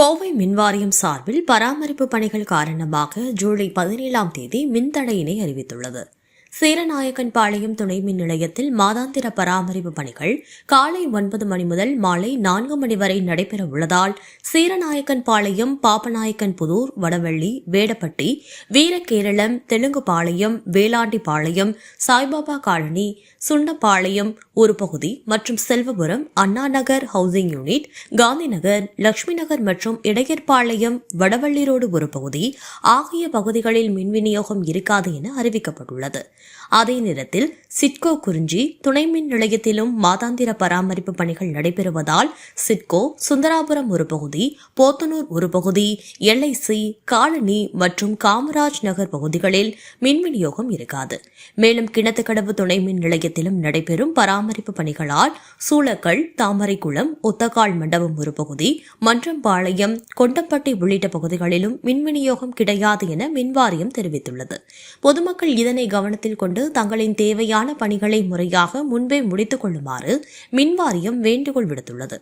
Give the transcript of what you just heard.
கோவை மின்வாரியம் சார்பில் பராமரிப்பு பணிகள் காரணமாக ஜூலை பதினேழாம் தேதி மின்தடையினை அறிவித்துள்ளது. சேரநாயக்கன் பாளையம் துணை மின் நிலையத்தில் மாதாந்திர பராமரிப்பு பணிகள் காலை ஒன்பது மணி முதல் மாலை நான்கு மணி வரை நடைபெற உள்ளதால் சேரநாயக்கன் பாளையம் புதூர் வடவள்ளி வேடப்பட்டி வீரகேரளம் தெலுங்குபாளையம் வேலாண்டிபாளையம் சாய்பாபா காலனி சுண்டப்பாளையம் ஒரு பகுதி மற்றும் செல்வபுரம் அண்ணாநகர் ஹவுசிங் யூனிட் காந்திநகர் லட்சுமி நகர் மற்றும் இடையர்பாளையம் வடவள்ளி ரோடு ஒரு பகுதி ஆகிய பகுதிகளில் மின் விநியோகம் இருக்காது என அறிவிக்கப்பட்டுள்ளது. அதே நேரத்தில் சிட்கோ குறிஞ்சி துணை மின் நிலையத்திலும் மாதாந்திர பராமரிப்பு பணிகள் நடைபெறுவதால் சிட்கோ சுந்தராபுரம் ஒரு பகுதி போத்தனூர் ஒரு பகுதி எல்ஐசி காலனி மற்றும் காமராஜ் நகர் பகுதிகளில் மின் விநியோகம் இருக்காது. மேலும் கிணத்துக்கடவு துணை மின் நிலையத்திலும் நடைபெறும் பராமரிப்பு பணிகளால் சூளக்கல் தாமரைக்குளம் ஒத்தக்கால் மண்டபம் ஒரு பகுதி மன்றம்பாளையம் கொண்டப்பட்டி உள்ளிட்ட பகுதிகளிலும் மின் விநியோகம் கிடையாது என மின்வாரியம் தெரிவித்துள்ளது. பொதுமக்கள் இதனை கவனத்தில் கொண்டு தங்களின் தேவையான பணிகளை முறையாக முன்பே முடித்துக் கொள்ளுமாறு மின்வாரியம் வேண்டுகோள் விடுத்துள்ளது.